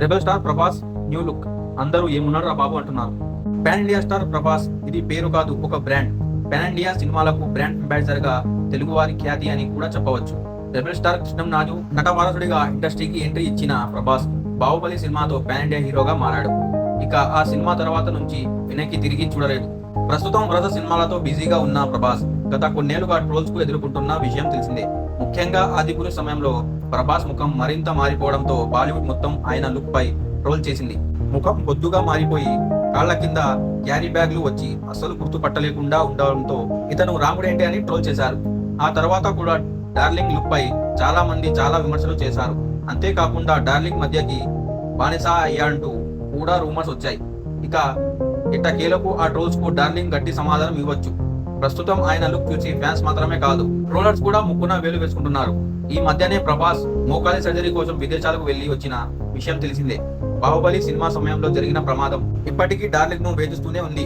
Rebel star Prabhas new look. అందరూ ఏమున్నారు రా బాబు అంటున్నారు. పాన్ ఇండియా స్టార్ ప్రభాస్ ఇది పేరు కాదు ఒక బ్రాండ్. పాన్ ఇండియా సినిమాలకు బ్రాండ్ అంబాసిడర్గా తెలుగువారి ఖ్యాతి అని కూడా చెప్పవచ్చు. రెబల్ స్టార్ కృష్ణం నాజు నటవారసుడిగా ఇండస్ట్రీకి ఎంట్రీ ఇచ్చిన ప్రభాస్ బాహుబలి సినిమాతో పాన్ ఇండియా హీరోగా మారాడు. ఇక ఆ సినిమా తర్వాత నుంచి వెనక్కి తిరిగి చూడలేదు. ప్రస్తుతం వరద సినిమాలతో బిజీగా ఉన్న ప్రభాస్ గత కొన్నేళ్ళుగా ట్రోల్స్కు ఎదుర్కొంటున్న విషయం తెలిసిందే. ముఖ్యంగా ఆదిపురు సమయంలో ప్రభాస్ ముఖం మరింత మారిపోవడంతో బాలీవుడ్ మొత్తం ఆయన లుక్ పై ట్రోల్ చేసింది. ముఖం బొద్దుగా మారిపోయి కాళ్ళ కింద క్యారీ బ్యాగ్లు వచ్చి అస్సలు గుర్తుపట్టలేకుండా ఉండడంతో ఇతను రాముడేంటి అని ట్రోల్ చేశారు. ఆ తర్వాత కూడా డార్లింగ్ లుక్ పై చాలా మంది చాలా విమర్శలు చేశారు. అంతేకాకుండా డార్లింగ్ మధ్యకి బానిస అయ్యాడంటూ కూడా రూమర్స్ వచ్చాయి. ఇక ఇట్టకేలకు ఆ ట్రోల్స్కు డార్లింగ్ గట్టి సమాధానం ఇవ్వచ్చు. ప్రస్తుతం ఆయన లుక్ చూసి ఫ్యాన్స్ మాత్రమే కాదు ట్రోలర్స్ కూడా ముక్కున వేలు వేసుకుంటున్నారు. ఈ మధ్యనే ప్రభాస్ మోకాలి సర్జరీ కోసం విదేశాలకు వెళ్ళి వచ్చిన విషయం తెలిసిందే. బాహుబలి సినిమా సమయంలో జరిగిన ప్రమాదం ఇప్పటికీ డార్లింగ్ను వేధిస్తూనే ఉంది.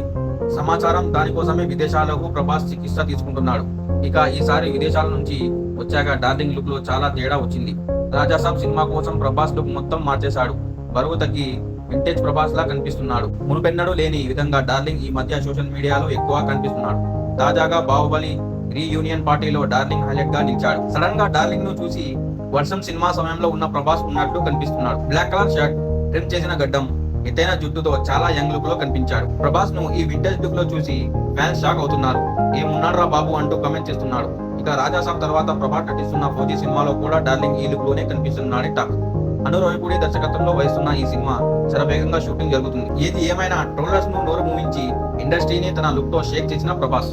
సమాచారం దానికోసమే విదేశాలకు ప్రభాస్ చికిత్స తీసుకుంటున్నాడు. ఇక ఈసారి విదేశాల నుంచి వచ్చాక డార్లింగ్ లుక్లో చాలా తేడా వచ్చింది. రాజాసాబ్ సినిమా కోసం ప్రభాస్ లుక్ మొత్తం మార్చేశాడు. బరువు తగ్గి వింటేజ్ ప్రభాస్ లా కనిపిస్తున్నాడు. మునుపెన్నడూ లేని విధంగా డార్లింగ్ ఈ మధ్య సోషల్ మీడియాలో ఎక్కువ కనిపిస్తున్నాడు. తాజాగా బాహుబలి రీయూనియన్ పార్టీలో డార్లింగ్ హైలైట్గా నిలిచాడు. సడన్గా డార్లింగ్ను చూసి వర్షం సినిమా సమయంలో ఉన్న ప్రభాస్ ఉన్నట్టు కనిపిస్తున్నాడు. బ్లాక్ కలర్ షర్ట్ ట్రిమ్ చేసిన గడ్డం ఎత్తైన జుట్టుతో చాలా యంగ్ లుక్లో కనిపించాడు. ప్రభాస్ను ఈ వింటేజ్ లుక్లో చూసి ఫ్యాన్స్ షాక్ అవుతున్నారు. ఏమున్నాడు రా బాబు? అంటూ కమెంట్ చేస్తున్నాడు. ఇక రాజాసాబ్ తర్వాత ప్రభాస్ నటిస్తున్న ఫౌజీ సినిమాలో కూడా డార్లింగ్ ఈ లుక్లోనే కనిపిస్తున్నాడు టాక్ అను రోహిపూడి దర్శకత్వంలో వహిస్తున్న ఈ సినిమా శరవేగంగా షూటింగ్ జరుగుతుంది. ఏది ఏమైనా ట్రోలర్స్ను నోరు మూయించి ఇండస్ట్రీని తన లుక్తో షేక్ చేసిన ప్రభాస్.